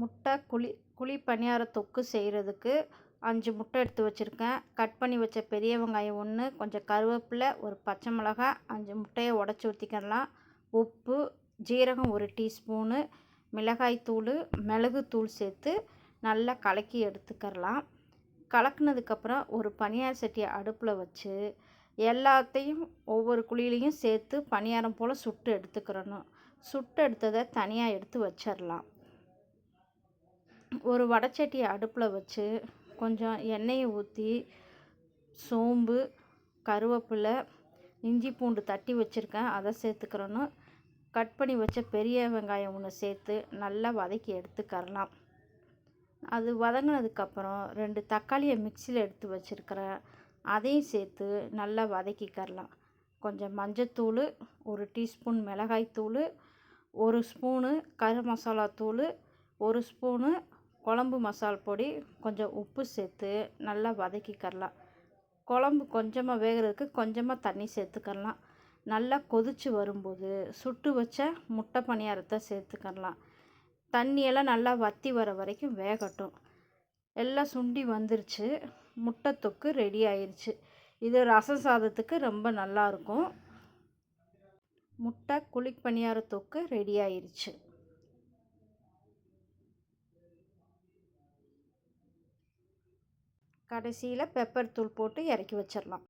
முட்டை குழி குழி பணியார தொக்கு செய்கிறதுக்கு அஞ்சு முட்டை எடுத்து வச்சுருக்கேன். கட் பண்ணி வச்ச பெரிய வெங்காயம் ஒன்று கொஞ்சம் கருவேப்பிலை ஒரு பச்சை மிளகாய் அஞ்சு முட்டையை உடச்சி ஊற்றிக்கலாம் உப்பு ஜீரகம் ஒரு டீஸ்பூனு மிளகாய்த்தூள் மிளகுத்தூள் சேர்த்து நல்லா கலக்கி எடுத்துக்கிறலாம் கலக்குனதுக்கப்புறம் ஒரு பனியார சட்டியை அடுப்பில் வச்சு எல்லாத்தையும் ஒவ்வொரு குழியிலையும் சேர்த்து பணியாரம் போல் சுட்டு எடுத்துக்கிறணும் சுட்டு எடுத்ததை தனியாக எடுத்து வச்சிடலாம். ஒரு வடைச்சட்டியை அடுப்பில் வச்சு கொஞ்சம் எண்ணெயை ஊற்றி சோம்பு கருவேப்பிலை இஞ்சி பூண்டு தட்டி வச்சுருக்கேன். அதை சேர்த்துக்கிறணும். கட் பண்ணி வச்ச பெரிய வெங்காயம் ஒன்று சேர்த்து நல்லா வதக்கி எடுத்துக்கரலாம். அது வதங்கினதுக்கப்புறம் ரெண்டு தக்காளியை மிக்சியில் எடுத்து வச்சுருக்கிறேன் அதையும் சேர்த்து நல்லா வதக்கிக்கரலாம். கொஞ்சம் மஞ்சத்தூள் ஒரு டீஸ்பூன் மிளகாய்த்தூள் ஒரு ஸ்பூனு கரு மசாலா தூள் ஒரு ஸ்பூனு குழம்பு மசால் பொடி கொஞ்சம் உப்பு சேர்த்து நல்லா வதக்கிக்கரலாம். குழம்பு கொஞ்சமாக வேகிறதுக்கு கொஞ்சமாக தண்ணி சேர்த்துக்கரலாம். நல்லா கொதித்து வரும்போது சுட்டு வச்ச முட்டை பணியாரத்தை சேர்த்துக்கரலாம். தண்ணியெல்லாம் நல்லா வற்றி வர வரைக்கும் வேகட்டும். எல்லாம் சுண்டி வந்துருச்சு. முட்டை தொக்கு ரெடி ஆயிடுச்சு இது ரசம் சாதத்துக்கு ரொம்ப நல்லாயிருக்கும் முட்டை குழி பணியார தொக்கு ரெடி ஆயிடுச்சு கடைசியில் பெப்பர் தூள் போட்டு இறக்கி வச்சிடலாம்